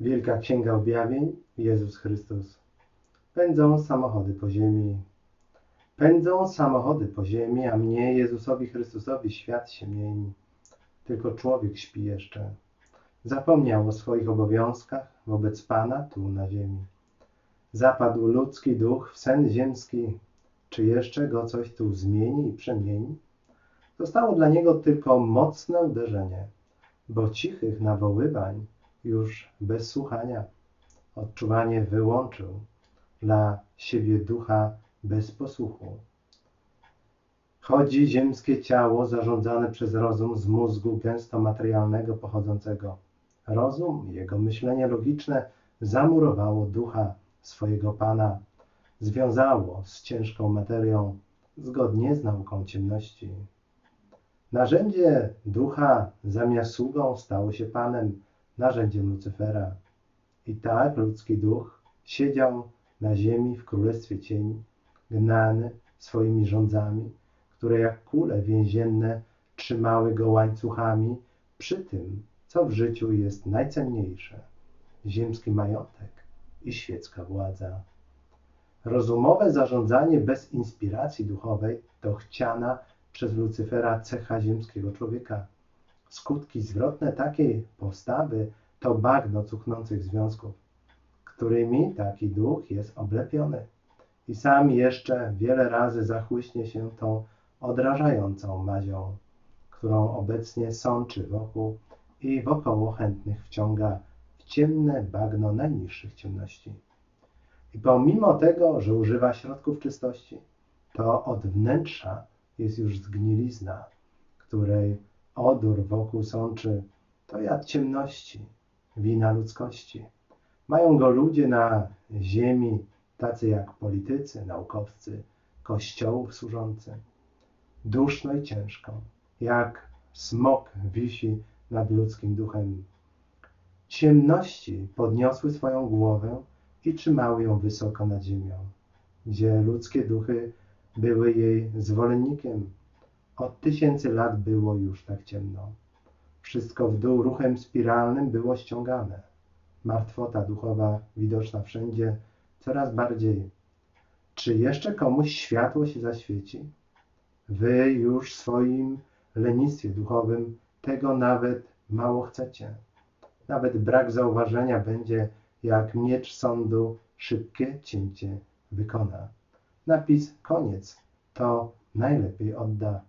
Wielka Księga Objawień, Jezus Chrystus. Pędzą samochody po ziemi. Pędzą samochody po ziemi, a mnie, Jezusowi Chrystusowi, świat się mieni. Tylko człowiek śpi jeszcze. Zapomniał o swoich obowiązkach wobec Pana tu na ziemi. Zapadł ludzki duch w sen ziemski. Czy jeszcze go coś tu zmieni i przemieni? Zostało dla niego tylko mocne uderzenie, bo cichych nawoływań już bez słuchania. Odczuwanie wyłączył dla siebie ducha bez posłuchu. Chodzi ziemskie ciało zarządzane przez rozum z mózgu gęsto materialnego pochodzącego. Rozum, jego myślenie logiczne zamurowało ducha swojego Pana, związało z ciężką materią, zgodnie z nauką ciemności. Narzędzie ducha zamiast sługą stało się Panem, narzędziem Lucyfera. I tak ludzki duch siedział na ziemi w królestwie cieni, gnany swoimi rządzami, które jak kule więzienne trzymały go łańcuchami przy tym, co w życiu jest najcenniejsze ziemski majątek i świecka władza. Rozumowe zarządzanie bez inspiracji duchowej to chciana przez Lucyfera cecha ziemskiego człowieka. Skutki zwrotne takiej postawy to bagno cuchnących związków, którymi taki duch jest oblepiony i sam jeszcze wiele razy zachłyśnie się tą odrażającą mazią, którą obecnie sączy wokół i wokoło chętnych wciąga w ciemne bagno najniższych ciemności. I pomimo tego, że używa środków czystości, to od wnętrza jest już zgnilizna, której odór wokół sączy, to jad ciemności, wina ludzkości. Mają go ludzie na ziemi, tacy jak politycy, naukowcy, kościołów służący. Duszno i ciężko, jak smok wisi nad ludzkim duchem. Ciemności podniosły swoją głowę i trzymały ją wysoko nad ziemią, gdzie ludzkie duchy były jej zwolennikiem. Od tysięcy lat było już tak ciemno. Wszystko w dół ruchem spiralnym było ściągane. Martwota duchowa widoczna wszędzie, coraz bardziej. Czy jeszcze komuś światło się zaświeci? Wy już w swoim lenistwie duchowym tego nawet mało chcecie. Nawet brak zauważenia będzie, jak miecz sądu szybkie cięcie wykona. Napis koniec to najlepiej odda